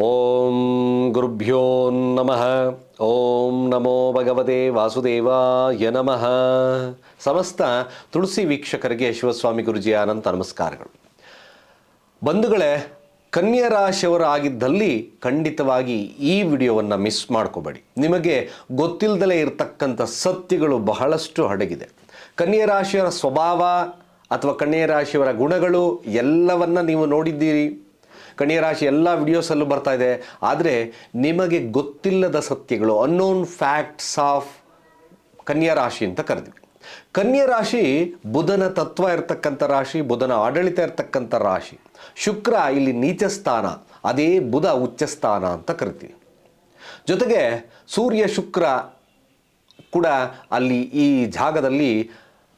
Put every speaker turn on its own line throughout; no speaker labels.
ಓಂ ಗುರುಭ್ಯೋ ನಮಃ ಓಂ ನಮೋ ಭಗವತೆ ವಾಸುದೇವಾಯ ನಮಃ ಸಮಸ್ತ ತುಳಸಿ ವೀಕ್ಷಕರಿಗೆ ಶಿವಸ್ವಾಮಿ ಗುರುಜಿಯ ಅನಂತ ನಮಸ್ಕಾರಗಳು. ಬಂಧುಗಳೇ, ಕನ್ಯಾ ರಾಶಿಯವರಾಗಿದ್ದಲ್ಲಿ ಖಂಡಿತವಾಗಿ ಈ ವಿಡಿಯೋವನ್ನು ಮಿಸ್ ಮಾಡ್ಕೋಬೇಡಿ. ನಿಮಗೆ ಗೊತ್ತಿಲ್ಲದಲೇ ಇರತಕ್ಕಂಥ ಸತ್ಯಗಳು ಬಹಳಷ್ಟು ಅಡಗಿದೆ ಕನ್ಯರಾಶಿಯವರ ಸ್ವಭಾವ ಅಥವಾ ಕನ್ಯರಾಶಿಯವರ ಗುಣಗಳು ಎಲ್ಲವನ್ನ ನೀವು ನೋಡಿದ್ದೀರಿ. ಕನ್ಯಾ ರಾಶಿ ಎಲ್ಲ ವಿಡಿಯೋಸಲ್ಲೂ ಬರ್ತಾ ಇದೆ. ಆದರೆ ನಿಮಗೆ ಗೊತ್ತಿಲ್ಲದ ಸತ್ಯಗಳು ಅನ್ನೋನ್ ಫ್ಯಾಕ್ಟ್ಸ್ ಆಫ್ ಕನ್ಯಾ ರಾಶಿ ಅಂತ ಕರೆದ್ವಿ. ಕನ್ಯಾ ರಾಶಿ ಬುಧನ ತತ್ವ ಇರತಕ್ಕಂಥ ರಾಶಿ, ಬುಧನ ಆಡಳಿತ ಇರತಕ್ಕಂಥ ರಾಶಿ. ಶುಕ್ರ ಇಲ್ಲಿ ನೀಚ ಸ್ಥಾನ, ಅದೇ ಬುಧ ಉಚ್ಚ ಸ್ಥಾನ ಅಂತ ಕರಿತೀವಿ. ಜೊತೆಗೆ ಸೂರ್ಯ ಶುಕ್ರ ಕೂಡ ಅಲ್ಲಿ ಈ ಜಾಗದಲ್ಲಿ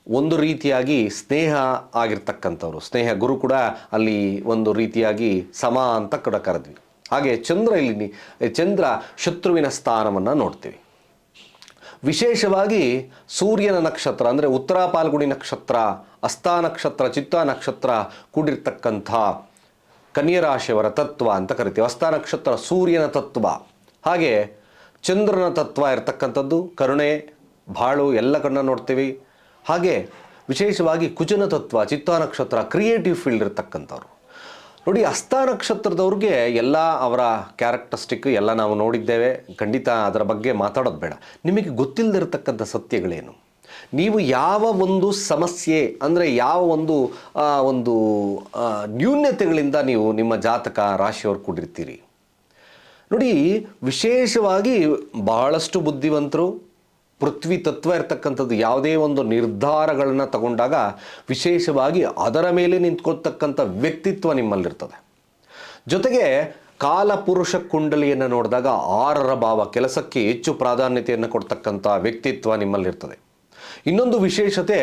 ಒಂದು ರೀತಿಯಾಗಿ ಸ್ನೇಹ ಆಗಿರ್ತಕ್ಕಂಥವ್ರು. ಸ್ನೇಹ ಗುರು ಕೂಡ ಅಲ್ಲಿ ಒಂದು ರೀತಿಯಾಗಿ ಸಮ ಅಂತ ಕೂಡ ಕರೆದ್ವಿ. ಹಾಗೆ ಚಂದ್ರ ಇಲ್ಲಿ ಚಂದ್ರ ಶತ್ರುವಿನ ಸ್ಥಾನವನ್ನು ನೋಡ್ತೀವಿ. ವಿಶೇಷವಾಗಿ ಸೂರ್ಯನ ನಕ್ಷತ್ರ ಅಂದರೆ ಉತ್ತರ ಪಾಲ್ಗುಣಿ ನಕ್ಷತ್ರ, ಅಸ್ತ ನಕ್ಷತ್ರ, ಚಿತ್ತ ನಕ್ಷತ್ರ ಕೂಡಿರ್ತಕ್ಕಂಥ ಕನ್ಯರಾಶಿಯವರ ತತ್ವ ಅಂತ ಕರಿತೀವಿ. ಅಸ್ಥಾ ನಕ್ಷತ್ರ ಸೂರ್ಯನ ತತ್ವ. ಹಾಗೆ ಚಂದ್ರನ ತತ್ವ ಇರತಕ್ಕಂಥದ್ದು ಕರುಣೆ ಬಾಳು ಎಲ್ಲ ಕಣ್ಣ ನೋಡ್ತೀವಿ. ಹಾಗೆ ವಿಶೇಷವಾಗಿ ಕುಜನ ತತ್ವ ಚಿತ್ತ ನಕ್ಷತ್ರ ಕ್ರಿಯೇಟಿವ್ ಫೀಲ್ಡ್ ಇರತಕ್ಕಂಥವ್ರು. ನೋಡಿ ಹಸ್ತ ನಕ್ಷತ್ರದವ್ರಿಗೆ ಎಲ್ಲ ಅವರ ಕ್ಯಾರೆಕ್ಟರಿಸ್ಟಿಕ್ ಎಲ್ಲ ನಾವು ನೋಡಿದ್ದೇವೆ. ಖಂಡಿತ ಅದರ ಬಗ್ಗೆ ಮಾತಾಡೋದು ಬೇಡ. ನಿಮಗೆ ಗೊತ್ತಿಲ್ಲದಿರತಕ್ಕಂಥ ಸತ್ಯಗಳೇನು? ನೀವು ಯಾವ ಒಂದು ಸಮಸ್ಯೆ ಅಂದರೆ ಯಾವ ಒಂದು ಒಂದು ನ್ಯೂನ್ಯತೆಗಳಿಂದ ನೀವು ನಿಮ್ಮ ಜಾತಕ ರಾಶಿಯವ್ರು ಕೂಡಿರ್ತೀರಿ? ನೋಡಿ, ವಿಶೇಷವಾಗಿ ಬಹಳಷ್ಟು ಬುದ್ಧಿವಂತರು ಪೃಥ್ವಿ ತತ್ವ ಇರ್ತಕ್ಕಂಥದ್ದು ಯಾವುದೇ ಒಂದು ನಿರ್ಧಾರಗಳನ್ನ ತಗೊಂಡಾಗ ವಿಶೇಷವಾಗಿ ಅದರ ಮೇಲೆ ನಿಂತ್ಕೊಳ್ತಕ್ಕಂಥ ವ್ಯಕ್ತಿತ್ವ ನಿಮ್ಮಲ್ಲಿರ್ತದೆ. ಜೊತೆಗೆ ಕಾಲಪುರುಷ ಕುಂಡಲಿಯನ್ನು ನೋಡಿದಾಗ ಆರರ ಭಾವ, ಕೆಲಸಕ್ಕೆ ಹೆಚ್ಚು ಪ್ರಾಧಾನ್ಯತೆಯನ್ನು ಕೊಡ್ತಕ್ಕಂಥ ವ್ಯಕ್ತಿತ್ವ ನಿಮ್ಮಲ್ಲಿರ್ತದೆ. ಇನ್ನೊಂದು ವಿಶೇಷತೆ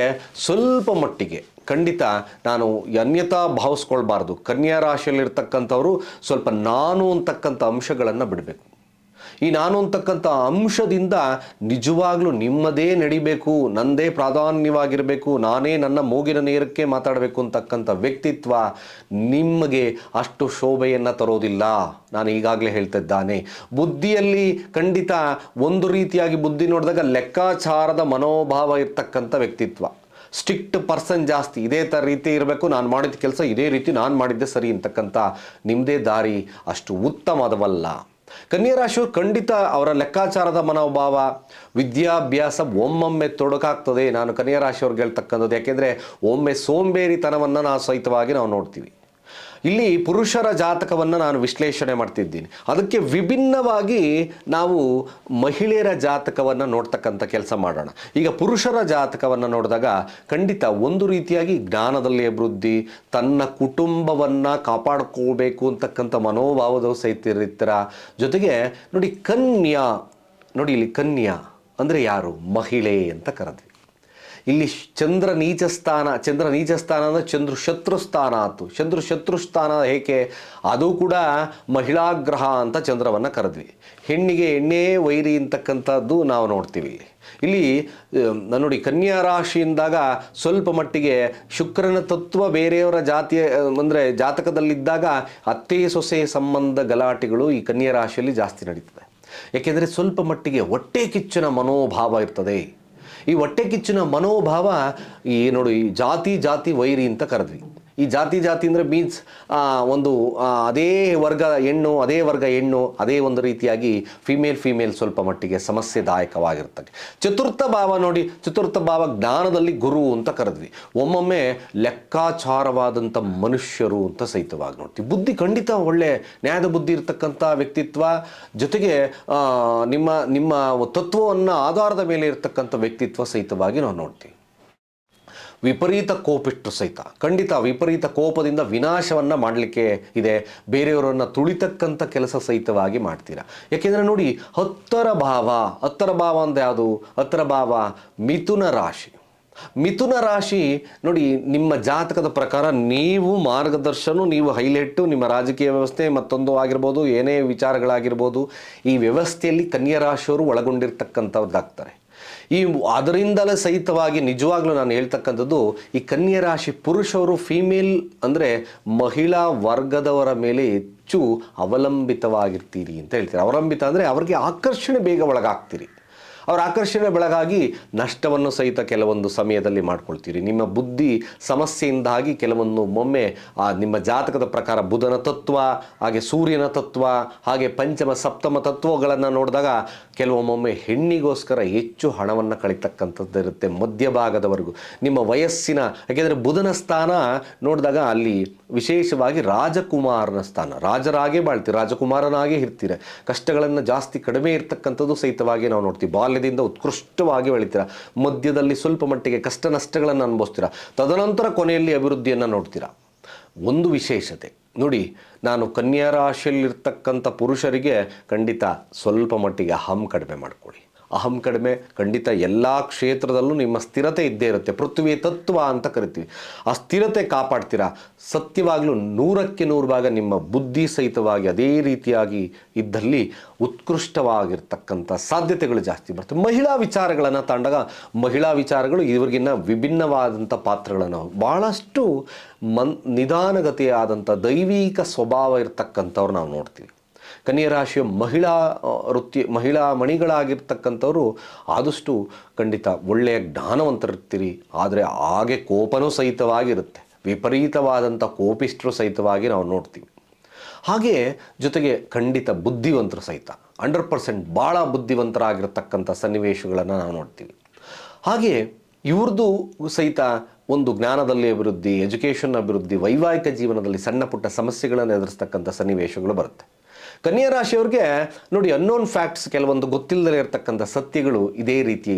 ಸ್ವಲ್ಪ ಮಟ್ಟಿಗೆ, ಖಂಡಿತ ನಾನು ಅನ್ಯತಾ ಭಾವಿಸ್ಕೊಳ್ಬಾರ್ದು. ಕನ್ಯಾ ರಾಶಿಯಲ್ಲಿರ್ತಕ್ಕಂಥವರು ಸ್ವಲ್ಪ ನಾನು ಅಂತಕ್ಕಂಥ ಅಂಶಗಳನ್ನು ಬಿಡಬೇಕು. ಈ ನಾನು ಅಂತಕ್ಕಂಥ ಅಂಶದಿಂದ ನಿಜವಾಗ್ಲೂ ನಿಮ್ಮದೇ ನಡಿಬೇಕು, ನಂದೇ ಪ್ರಾಧಾನ್ಯವಾಗಿರಬೇಕು, ನಾನೇ ನನ್ನ ಮೂಗಿನ ನೇರಕ್ಕೆ ಮಾತಾಡಬೇಕು ಅಂತಕ್ಕಂಥ ವ್ಯಕ್ತಿತ್ವ ನಿಮಗೆ ಅಷ್ಟು ಶೋಭೆಯನ್ನು ತರೋದಿಲ್ಲ. ನಾನು ಈಗಾಗಲೇ ಹೇಳ್ತಿದ್ದಾನೆ. ಬುದ್ಧಿಯಲ್ಲಿ ಖಂಡಿತ ಒಂದು ರೀತಿಯಾಗಿ ಬುದ್ಧಿ ನೋಡಿದಾಗ ಲೆಕ್ಕಾಚಾರದ ಮನೋಭಾವ ಇರ್ತಕ್ಕಂಥ ವ್ಯಕ್ತಿತ್ವ. ಸ್ಟ್ರಿಕ್ಟ್ ಪರ್ಸನ್ ಜಾಸ್ತಿ ಇದೇ ಥರ ರೀತಿ ಇರಬೇಕು, ನಾನು ಮಾಡಿದ ಕೆಲಸ ಇದೇ ರೀತಿ ನಾನು ಮಾಡಿದ್ದೆ ಸರಿ ಅಂತಕ್ಕಂಥ ನಿಮ್ಮದೇ ದಾರಿ ಅಷ್ಟು ಉತ್ತಮದವಲ್ಲ. ಕನ್ಯಾ ರಾಶಿಯವರು ಖಂಡಿತ ಅವರ ಲೆಕ್ಕಾಚಾರದ ಮನೋಭಾವ, ವಿದ್ಯಾಭ್ಯಾಸ ಒಮ್ಮೊಮ್ಮೆ ತೊಡಕಾಗ್ತದೆ. ನಾನು ಕನ್ಯರಾಶಿಯವ್ರಿಗೆ ಹೇಳ್ತಕ್ಕಂಥದ್ದು ಯಾಕೆಂದರೆ, ಒಮ್ಮೆ ಸೋಂಬೇರಿತನವನ್ನು ನಾವು ಸಹಿತವಾಗಿ ನಾವು ನೋಡ್ತೀವಿ. ಇಲ್ಲಿ ಪುರುಷರ ಜಾತಕವನ್ನು ನಾನು ವಿಶ್ಲೇಷಣೆ ಮಾಡ್ತಿದ್ದೀನಿ. ಅದಕ್ಕೆ ವಿಭಿನ್ನವಾಗಿ ನಾವು ಮಹಿಳೆಯರ ಜಾತಕವನ್ನು ನೋಡ್ತಕ್ಕಂಥ ಕೆಲಸ ಮಾಡೋಣ. ಈಗ ಪುರುಷರ ಜಾತಕವನ್ನು ನೋಡಿದಾಗ ಖಂಡಿತ ಒಂದು ರೀತಿಯಾಗಿ ಜ್ಞಾನದಲ್ಲಿ ಅಭಿವೃದ್ಧಿ, ತನ್ನ ಕುಟುಂಬವನ್ನು ಕಾಪಾಡ್ಕೋಬೇಕು ಅಂತಕ್ಕಂಥ ಮನೋಭಾವದ ಸಹಿತ ಇರ್ತೀರ? ಜೊತೆಗೆ ನೋಡಿ ಕನ್ಯಾ, ನೋಡಿ ಇಲ್ಲಿ ಕನ್ಯಾ ಅಂದರೆ ಯಾರು? ಮಹಿಳೆ ಅಂತ ಕರೆದ್ವಿ ಇಲ್ಲಿ ಚಂದ್ರ ನೀಚ ಸ್ಥಾನ, ಚಂದ್ರ ನೀಚ ಸ್ಥಾನ ಅಂದರೆ ಚಂದ್ರ ಶತ್ರು ಸ್ಥಾನ ಆಯ್ತು ಚಂದ್ರ ಶತ್ರು ಸ್ಥಾನ ಏಕೆ? ಅದು ಕೂಡ ಮಹಿಳಾಗ್ರಹ ಅಂತ ಚಂದ್ರವನ್ನು ಕರೆದ್ವಿ. ಹೆಣ್ಣಿಗೆ ಎಣ್ಣೆ, ವೈರಿ ಅಂತಕ್ಕಂಥದ್ದು ನಾವು ನೋಡ್ತೀವಿ. ಇಲ್ಲಿ ನೋಡಿ ಕನ್ಯಾ ರಾಶಿಯಿಂದಾಗ ಸ್ವಲ್ಪ ಮಟ್ಟಿಗೆ ಶುಕ್ರನ ತತ್ವ ಬೇರೆಯವರ ಜಾತಿಯ, ಅಂದರೆ ಜಾತಕದಲ್ಲಿದ್ದಾಗ ಅತ್ತೆ, ಸೊಸೆ ಸಂಬಂಧ ಗಲಾಟೆಗಳು ಈ ಕನ್ಯಾ ರಾಶಿಯಲ್ಲಿ ಜಾಸ್ತಿ ನಡೀತದೆ. ಏಕೆಂದರೆ ಸ್ವಲ್ಪ ಮಟ್ಟಿಗೆ ಹೊಟ್ಟೆ ಕಿಚ್ಚನ ಮನೋಭಾವ ಇರ್ತದೆ. ಈ ಹೊಟ್ಟೆ ಕಿಚ್ಚಿನ ಮನೋಭಾವ ಈ ನೋಡು ಈ ಜಾತಿ ಜಾತಿ ವೈರಿ ಅಂತ ಕರೆದ್ವಿ. ಈ ಜಾತಿ ಜಾತಿ ಅಂದರೆ ಮೀನ್ಸ್ ಒಂದು ಅದೇ ವರ್ಗ ಹೆಣ್ಣು, ಅದೇ ವರ್ಗ ಹೆಣ್ಣು, ಅದೇ ಒಂದು ರೀತಿಯಾಗಿ ಫಿಮೇಲ್ ಫಿಮೇಲ್ ಸ್ವಲ್ಪ ಮಟ್ಟಿಗೆ ಸಮಸ್ಯೆದಾಯಕವಾಗಿರ್ತದೆ. ಚತುರ್ಥ ಭಾವ ನೋಡಿ, ಚತುರ್ಥ ಭಾವ ಜ್ಞಾನದಲ್ಲಿ ಗುರು ಅಂತ ಕರೆದ್ವಿ. ಒಮ್ಮೊಮ್ಮೆ ಲೆಕ್ಕಾಚಾರವಾದಂಥ ಮನುಷ್ಯರು ಅಂತ ಸಹಿತವಾಗಿ ನೋಡ್ತೀವಿ. ಬುದ್ಧಿ ಖಂಡಿತ ಒಳ್ಳೆ, ನ್ಯಾಯದ ಬುದ್ಧಿ ಇರತಕ್ಕಂಥ ವ್ಯಕ್ತಿತ್ವ, ಜೊತೆಗೆ ನಿಮ್ಮ ನಿಮ್ಮ ತತ್ವವನ್ನು ಆಧಾರದ ಮೇಲೆ ಇರತಕ್ಕಂಥ ವ್ಯಕ್ತಿತ್ವ ಸಹಿತವಾಗಿ ನಾವು ನೋಡ್ತೀವಿ. ವಿಪರೀತ ಕೋಪಿಷ್ಟು ಸಹಿತ. ಖಂಡಿತ ವಿಪರೀತ ಕೋಪದಿಂದ ವಿನಾಶವನ್ನು ಮಾಡಲಿಕ್ಕೆ ಇದೆ. ಬೇರೆಯವರನ್ನು ತುಳಿತಕ್ಕಂಥ ಕೆಲಸ ಸಹಿತವಾಗಿ ಮಾಡ್ತೀರಾ? ಯಾಕೆಂದರೆ ನೋಡಿ, ಹತ್ತರ ಭಾವ ಹತ್ತರ ಭಾವ ಅಂದರೆ ಯಾವುದು? ಹತ್ತರ ಭಾವ ಮಿಥುನ ರಾಶಿ. ಮಿಥುನ ರಾಶಿ ನೋಡಿ, ನಿಮ್ಮ ಜಾತಕದ ಪ್ರಕಾರ ನೀವು ಮಾರ್ಗದರ್ಶನ, ನೀವು ಹೈಲೈಟು, ನಿಮ್ಮ ರಾಜಕೀಯ ವ್ಯವಸ್ಥೆ ಮತ್ತೊಂದು ಆಗಿರ್ಬೋದು, ಏನೇ ವಿಚಾರಗಳಾಗಿರ್ಬೋದು, ಈ ವ್ಯವಸ್ಥೆಯಲ್ಲಿ ಕನ್ಯಾ ರಾಶಿಯವರು ಒಳಗೊಂಡಿರ್ತಕ್ಕಂಥದ್ದಾಗ್ತಾರೆ ಈ ಅದರಿಂದಲೇ ಸಹಿತವಾಗಿ ನಿಜವಾಗ್ಲೂ ನಾನು ಹೇಳ್ತಕ್ಕಂಥದ್ದು, ಈ ಕನ್ಯಾ ರಾಶಿ ಪುರುಷರು ಫೀಮೇಲ್ ಅಂದರೆ ಮಹಿಳಾ ವರ್ಗದವರ ಮೇಲೆ ಹೆಚ್ಚು ಅವಲಂಬಿತವಾಗಿರ್ತೀರಿ ಅಂತ ಹೇಳ್ತೀರಿ. ಅವಲಂಬಿತ ಅಂದರೆ ಅವರಿಗೆ ಆಕರ್ಷಣೆ ಬೇಗ ಒಳಗಾಗ್ತೀರಿ. ಅವರ ಆಕರ್ಷಣೆ ಬೆಳಗಾಗಿ ನಷ್ಟವನ್ನು ಸಹಿತ ಕೆಲವೊಂದು ಸಮಯದಲ್ಲಿ ಮಾಡ್ಕೊಳ್ತೀರಿ. ನಿಮ್ಮ ಬುದ್ಧಿ ಸಮಸ್ಯೆಯಿಂದಾಗಿ ಕೆಲವೊಂದು ಒಮ್ಮೆ ಆ ನಿಮ್ಮ ಜಾತಕದ ಪ್ರಕಾರ ಬುಧನ ತತ್ವ, ಹಾಗೆ ಸೂರ್ಯನ ತತ್ವ, ಹಾಗೆ ಪಂಚಮ, ಸಪ್ತಮ ತತ್ವಗಳನ್ನು ನೋಡಿದಾಗ ಕೆಲವೊಮ್ಮೊಮ್ಮೆ ಹೆಣ್ಣಿಗೋಸ್ಕರ ಹೆಚ್ಚು ಹಣವನ್ನು ಕಳಿತಕ್ಕಂಥದ್ದು ಇರುತ್ತೆ ಮಧ್ಯಭಾಗದವರೆಗೂ ನಿಮ್ಮ ವಯಸ್ಸಿನ, ಯಾಕೆಂದರೆ ಬುಧನ ಸ್ಥಾನ ನೋಡಿದಾಗ ಅಲ್ಲಿ ವಿಶೇಷವಾಗಿ ರಾಜಕುಮಾರನ ಸ್ಥಾನ. ರಾಜರಾಗೇ ಬಾಳ್ತೀರಿ, ರಾಜಕುಮಾರನಾಗೇ ಇರ್ತೀರ. ಕಷ್ಟಗಳನ್ನು ಜಾಸ್ತಿ ಕಡಿಮೆ ಇರತಕ್ಕಂಥದ್ದು ಸಹಿತವಾಗಿ ನಾವು ನೋಡ್ತೀವಿ. ಬಾಲ್ಯದಿಂದ ಉತ್ಕೃಷ್ಟವಾಗಿ ಬೆಳಿತೀರ. ಮಧ್ಯದಲ್ಲಿ ಸ್ವಲ್ಪ ಮಟ್ಟಿಗೆ ಕಷ್ಟ ನಷ್ಟಗಳನ್ನು ಅನುಭವಿಸ್ತೀರಾ. ತದನಂತರ ಕೊನೆಯಲ್ಲಿ ಅಭಿವೃದ್ಧಿಯನ್ನು ನೋಡ್ತೀರಾ. ಒಂದು ವಿಶೇಷತೆ. ನೋಡಿ, ನಾನು ಕನ್ಯಾ ರಾಶಿಯಲ್ಲಿರ್ತಕ್ಕಂಥ ಪುರುಷರಿಗೆ ಖಂಡಿತ ಸ್ವಲ್ಪ ಮಟ್ಟಿಗೆ ಅಹಂ ಕಡಿಮೆ ಮಾಡ್ಕೊಳ್ಳಿ. ಅಹಂ ಕಡಿಮೆ, ಖಂಡಿತ ಎಲ್ಲ ಕ್ಷೇತ್ರದಲ್ಲೂ ನಿಮ್ಮ ಸ್ಥಿರತೆ ಇದ್ದೇ ಇರುತ್ತೆ. ಪೃಥ್ವಿ ತತ್ವ ಅಂತ ಕರಿತೀವಿ. ಆ ಸ್ಥಿರತೆ ಕಾಪಾಡ್ತೀರಾ? ಸತ್ಯವಾಗಲೂ ನೂರಕ್ಕೆ ನೂರು ಭಾಗ ನಿಮ್ಮ ಬುದ್ಧಿ ಸಹಿತವಾಗಿ ಅದೇ ರೀತಿಯಾಗಿ ಇದ್ದಲ್ಲಿ ಉತ್ಕೃಷ್ಟವಾಗಿರ್ತಕ್ಕಂಥ ಸಾಧ್ಯತೆಗಳು ಜಾಸ್ತಿ ಬರ್ತವೆ. ಮಹಿಳಾ ವಿಚಾರಗಳನ್ನು ತಾಂಡಾಗ ಮಹಿಳಾ ವಿಚಾರಗಳು ಇವ್ರಿಗಿನ್ನ ವಿಭಿನ್ನವಾದಂಥ ಪಾತ್ರಗಳನ್ನು ಭಾಳಷ್ಟು ಮನ್, ನಿಧಾನಗತಿಯಾದಂಥ ದೈವಿಕ ಸ್ವಭಾವ ಇರತಕ್ಕಂಥವ್ರು ನಾವು ನೋಡ್ತೀವಿ. ಕನ್ಯಾ ರಾಶಿಯ ಮಹಿಳಾ ವೃತ್ತಿ, ಮಹಿಳಾ ಮಣಿಗಳಾಗಿರ್ತಕ್ಕಂಥವ್ರು ಆದಷ್ಟು ಖಂಡಿತ ಒಳ್ಳೆಯ ಜ್ಞಾನವಂತರಿರ್ತೀರಿ. ಆದರೆ ಹಾಗೆ ಕೋಪನೂ ಸಹಿತವಾಗಿರುತ್ತೆ. ವಿಪರೀತವಾದಂಥ ಕೋಪಿಷ್ಟ್ರು ಸಹಿತವಾಗಿ ನಾವು ನೋಡ್ತೀವಿ. ಹಾಗೆ ಜೊತೆಗೆ ಖಂಡಿತ ಬುದ್ಧಿವಂತರು ಸಹಿತ. ಹಂಡ್ರೆಡ್ ಪರ್ಸೆಂಟ್ ಭಾಳ ಬುದ್ಧಿವಂತರಾಗಿರ್ತಕ್ಕಂಥ ಸನ್ನಿವೇಶಗಳನ್ನು ನಾವು ನೋಡ್ತೀವಿ. ಹಾಗೆ ಇವ್ರದ್ದು ಸಹಿತ ಒಂದು ಜ್ಞಾನದಲ್ಲಿ ಅಭಿವೃದ್ಧಿ, ಎಜುಕೇಷನ್ ಅಭಿವೃದ್ಧಿ, ವೈವಾಹಿಕ ಜೀವನದಲ್ಲಿ ಸಣ್ಣ ಪುಟ್ಟ ಸಮಸ್ಯೆಗಳನ್ನು ಎದುರಿಸ್ತಕ್ಕಂಥ ಸನ್ನಿವೇಶಗಳು ಬರುತ್ತೆ. ಕನ್ಯಾ ರಾಶಿಯವ್ರಿಗೆ ನೋಡಿ ಅನ್ನೋನ್ ಫ್ಯಾಕ್ಟ್ಸ್ ಕೆಲವೊಂದು ಗೊತ್ತಿಲ್ಲದೆ ಇರತಕ್ಕಂಥ ಸತ್ಯಗಳು ಇದೇ ರೀತಿ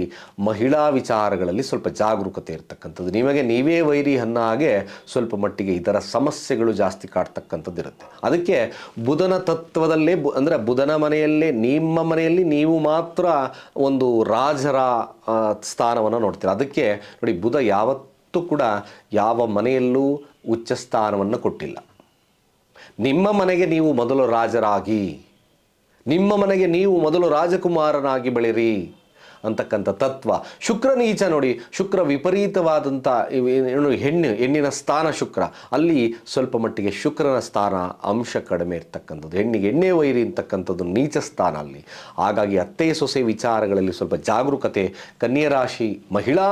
ಮಹಿಳಾ ವಿಚಾರಗಳಲ್ಲಿ ಸ್ವಲ್ಪ ಜಾಗರೂಕತೆ ಇರತಕ್ಕಂಥದ್ದು. ನಿಮಗೆ ನೀವೇ ವೈರಿ ಅನ್ನೋ ಹಾಗೆ ಸ್ವಲ್ಪ ಮಟ್ಟಿಗೆ ಇದರ ಸಮಸ್ಯೆಗಳು ಜಾಸ್ತಿ ಕಾಡ್ತಕ್ಕಂಥದ್ದು ಇರುತ್ತೆ. ಅದಕ್ಕೆ ಬುಧನ ತತ್ವದಲ್ಲೇ ಬು, ಅಂದರೆ ಬುಧನ ಮನೆಯಲ್ಲೇ, ನಿಮ್ಮ ಮನೆಯಲ್ಲಿ ನೀವು ಮಾತ್ರ ಒಂದು ರಾಜರ ಸ್ಥಾನವನ್ನು ನೋಡ್ತೀರ. ಅದಕ್ಕೆ ನೋಡಿ, ಬುಧ ಯಾವತ್ತೂ ಕೂಡ ಯಾವ ಮನೆಯಲ್ಲೂ ಉಚ್ಚ ಸ್ಥಾನವನ್ನು ಕೊಟ್ಟಿಲ್ಲ. ನಿಮ್ಮ ಮನೆಗೆ ನೀವು ಮೊದಲು ರಾಜರಾಗಿ ನಿಮ್ಮ ಮನೆಗೆ ನೀವು ಮೊದಲು ರಾಜಕುಮಾರನಾಗಿ ಬೆಳಿರಿ ಅಂತಕ್ಕಂಥ ತತ್ವ. ಶುಕ್ರ ನೀಚ ನೋಡಿ, ಶುಕ್ರ ವಿಪರೀತವಾದಂಥ ಹೆಣ್ಣು, ಹೆಣ್ಣಿನ ಸ್ಥಾನ ಶುಕ್ರ. ಅಲ್ಲಿ ಸ್ವಲ್ಪ ಮಟ್ಟಿಗೆ ಶುಕ್ರನ ಸ್ಥಾನ ಅಂಶ ಕಡಿಮೆ ಇರ್ತಕ್ಕಂಥದ್ದು. ಹೆಣ್ಣಿಗೆ ಎಣ್ಣೆ ವೈರಿ ಅಂತಕ್ಕಂಥದ್ದು ನೀಚ ಸ್ಥಾನ ಅಲ್ಲಿ. ಹಾಗಾಗಿ ಅತ್ತೆ ಸೊಸೆ ವಿಚಾರಗಳಲ್ಲಿ ಸ್ವಲ್ಪ ಜಾಗರೂಕತೆ ಕನ್ಯರಾಶಿ ಮಹಿಳಾ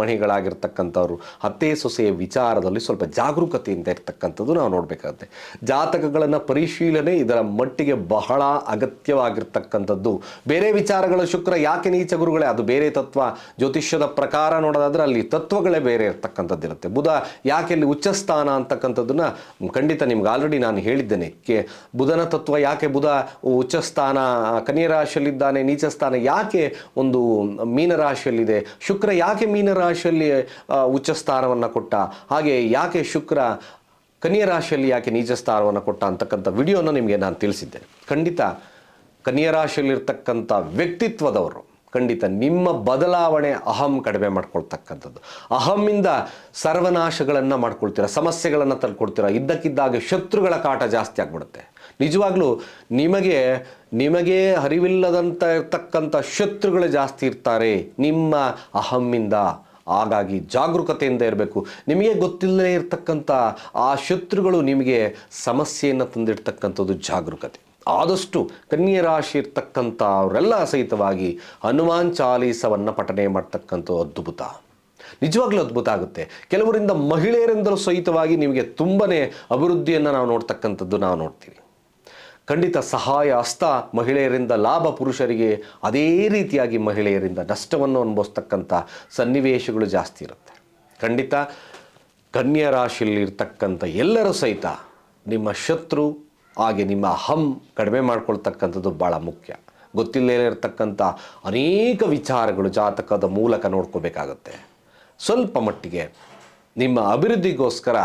ಮಣಿಗಳಾಗಿರ್ತಕ್ಕಂಥವ್ರು ಅತ್ತೆ ಸೊಸೆಯ ವಿಚಾರದಲ್ಲಿ ಸ್ವಲ್ಪ ಜಾಗರೂಕತೆಯಿಂದ ಇರ್ತಕ್ಕಂಥದ್ದು ನಾವು ನೋಡಬೇಕಾಗುತ್ತೆ. ಜಾತಕಗಳನ್ನು ಪರಿಶೀಲನೆ ಇದರ ಮಟ್ಟಿಗೆ ಬಹಳ ಅಗತ್ಯವಾಗಿರ್ತಕ್ಕಂಥದ್ದು. ಬೇರೆ ವಿಚಾರಗಳ ಶುಕ್ರ ಯಾಕೆ ನೀಚ ಗುರುಗಳೇ, ಅದು ಬೇರೆ ತತ್ವ, ಜ್ಯೋತಿಷ್ಯದ ಪ್ರಕಾರ ನೋಡೋದಾದ್ರೆ ಅಲ್ಲಿ ತತ್ವಗಳೇ ಬೇರೆ ಇರ್ತಕ್ಕಂಥದ್ದು ಇರುತ್ತೆ ಬುಧ ಯಾಕೆ ಇಲ್ಲಿ ಉಚ್ಚ ಸ್ಥಾನ ಅಂತಕ್ಕಂಥದ್ದನ್ನ ಖಂಡಿತ ನಿಮ್ಗೆ ಆಲ್ರೆಡಿ ನಾನು ಹೇಳಿದ್ದೇನೆ. ಕೆ, ಬುಧನ ತತ್ವ ಯಾಕೆ ಬುಧ ಉಚ್ಚ ಸ್ಥಾನ ಕನ್ಯಾ ರಾಶಿಯಲ್ಲಿದ್ದಾನೆ ನೀಚ ಸ್ಥಾನ ಯಾಕೆ ಒಂದು ಮೀನ ರಾಶಿಯಲ್ಲಿದೆ ಶುಕ್ರ ಯಾಕೆ ಮೀನ ರಾಶಿಯಲ್ಲಿ ಉಚ್ಚ ಸ್ಥಾನವನ್ನು ಕೊಟ್ಟ, ಹಾಗೆ ಯಾಕೆ ಶುಕ್ರ ಕನ್ಯಾ ರಾಶಿಯಲ್ಲಿ ಯಾಕೆ ನೀಚ ಸ್ಥಾನವನ್ನು ಕೊಟ್ಟ ಅಂತಕ್ಕಂಥ ವಿಡಿಯೋನ ನಿಮಗೆ ನಾನು ತಿಳಿಸಿದ್ದೇನೆ. ಖಂಡಿತ ಕನ್ಯಾ ರಾಶಿಯಲ್ಲಿರ್ತಕ್ಕಂಥ ವ್ಯಕ್ತಿತ್ವದವರು ಖಂಡಿತ ನಿಮ್ಮ ಬದಲಾವಣೆ ಅಹಂ ಕಡಿಮೆ ಮಾಡ್ಕೊಳ್ತಕ್ಕಂಥದ್ದು. ಅಹಮ್ಮಿಂದ ಸರ್ವನಾಶಗಳನ್ನು ಮಾಡ್ಕೊಳ್ತೀರ, ಸಮಸ್ಯೆಗಳನ್ನು ತಂದ್ಕೊಡ್ತೀರ, ಇದ್ದಕ್ಕಿದ್ದಾಗೆ ಶತ್ರುಗಳ ಕಾಟ ಜಾಸ್ತಿ ಆಗ್ಬಿಡುತ್ತೆ. ನಿಜವಾಗ್ಲೂ ನಿಮಗೆ ನಿಮಗೆ ಅರಿವಿಲ್ಲದಂಥ ಇರ್ತಕ್ಕಂಥ ಶತ್ರುಗಳು ಜಾಸ್ತಿ ಇರ್ತಾರೆ, ನಿಮ್ಮ ಅಹಮ್ಮಿಂದ ಹಾಗಾಗಿ ಜಾಗರೂಕತೆಯಿಂದ ಇರಬೇಕು. ನಿಮಗೆ ಗೊತ್ತಿಲ್ಲದೇ ಇರತಕ್ಕಂಥ ಆ ಶತ್ರುಗಳು ನಿಮಗೆ ಸಮಸ್ಯೆಯನ್ನು ತಂದಿಡ್ತಕ್ಕಂಥದ್ದು ಜಾಗರೂಕತೆ. ಆದಷ್ಟು ಕನ್ಯಾ ರಾಶಿ ಇರ್ತಕ್ಕಂಥ ಅವರೆಲ್ಲ ಸಹಿತವಾಗಿ ಹನುಮಾನ್ ಚಾಲೀಸವನ್ನು ಪಠನೆ ಮಾಡ್ತಕ್ಕಂಥ ಅದ್ಭುತ. ನಿಜವಾಗ್ಲೂ ಅದ್ಭುತ ಆಗುತ್ತೆ. ಕೆಲವರಿಂದ ಮಹಿಳೆಯರಿಂದಲೂ ಸಹಿತವಾಗಿ ನಿಮಗೆ ತುಂಬನೇ ಅಭಿವೃದ್ಧಿಯನ್ನು ನಾವು ನೋಡ್ತಕ್ಕಂಥದ್ದು ನಾವು ನೋಡ್ತೀವಿ. ಖಂಡಿತ ಸಹಾಯ ಹಸ್ತ ಮಹಿಳೆಯರಿಂದ ಲಾಭ ಪುರುಷರಿಗೆ ಅದೇ ರೀತಿಯಾಗಿ ಮಹಿಳೆಯರಿಂದ ನಷ್ಟವನ್ನು ಅನುಭವಿಸ್ತಕ್ಕಂಥ ಸನ್ನಿವೇಶಗಳು ಜಾಸ್ತಿ ಇರುತ್ತೆ. ಖಂಡಿತ ಕನ್ಯಾ ರಾಶಿಯಲ್ಲಿರ್ತಕ್ಕಂಥ ಎಲ್ಲರೂ ಸಹಿತ ನಿಮ್ಮ ಶತ್ರು ಹಾಗೆ ನಿಮ್ಮ ಅಹಂ ಕಡಿಮೆ ಮಾಡ್ಕೊಳ್ತಕ್ಕಂಥದ್ದು ಭಾಳ ಮುಖ್ಯ. ಗೊತ್ತಿಲ್ಲದೇ ಇರತಕ್ಕಂಥ ಅನೇಕ ವಿಚಾರಗಳು ಜಾತಕದ ಮೂಲಕ ನೋಡ್ಕೋಬೇಕಾಗತ್ತೆ. ಸ್ವಲ್ಪ ಮಟ್ಟಿಗೆ ನಿಮ್ಮ ಅಭಿವೃದ್ಧಿಗೋಸ್ಕರ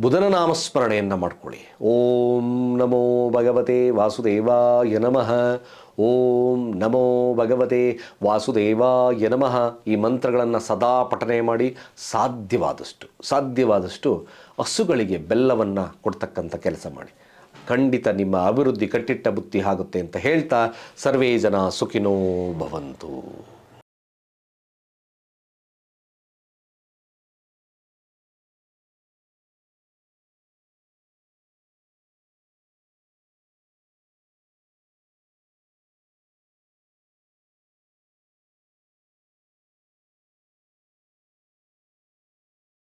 ಬುಧನ ನಾಮಸ್ಮರಣೆಯನ್ನು ಮಾಡ್ಕೊಳ್ಳಿ. ಓಂ ನಮೋ ಭಗವತೆ ವಾಸುದೇವಾಯ ನಮಃ. ಓಂ ನಮೋ ಭಗವತೆ ವಾಸುದೇವಾಯ ನಮಃ. ಈ ಮಂತ್ರಗಳನ್ನು ಸದಾ ಪಠನೆ ಮಾಡಿ ಸಾಧ್ಯವಾದಷ್ಟು ಸಾಧ್ಯವಾದಷ್ಟು ಹಸುಗಳಿಗೆ ಬೆಲ್ಲವನ್ನು ಕೊಡ್ತಕ್ಕಂಥ ಕೆಲಸ ಮಾಡಿ. ಖಂಡಿತ ನಿಮ್ಮ ಅಭಿವೃದ್ಧಿ ಕಟ್ಟಿಟ್ಟ ಬುತ್ತಿ ಆಗುತ್ತೆ ಅಂತ ಹೇಳ್ತಾ ಸರ್ವೇ ಜನ ಸುಖಿನೋ ಭವಂತು.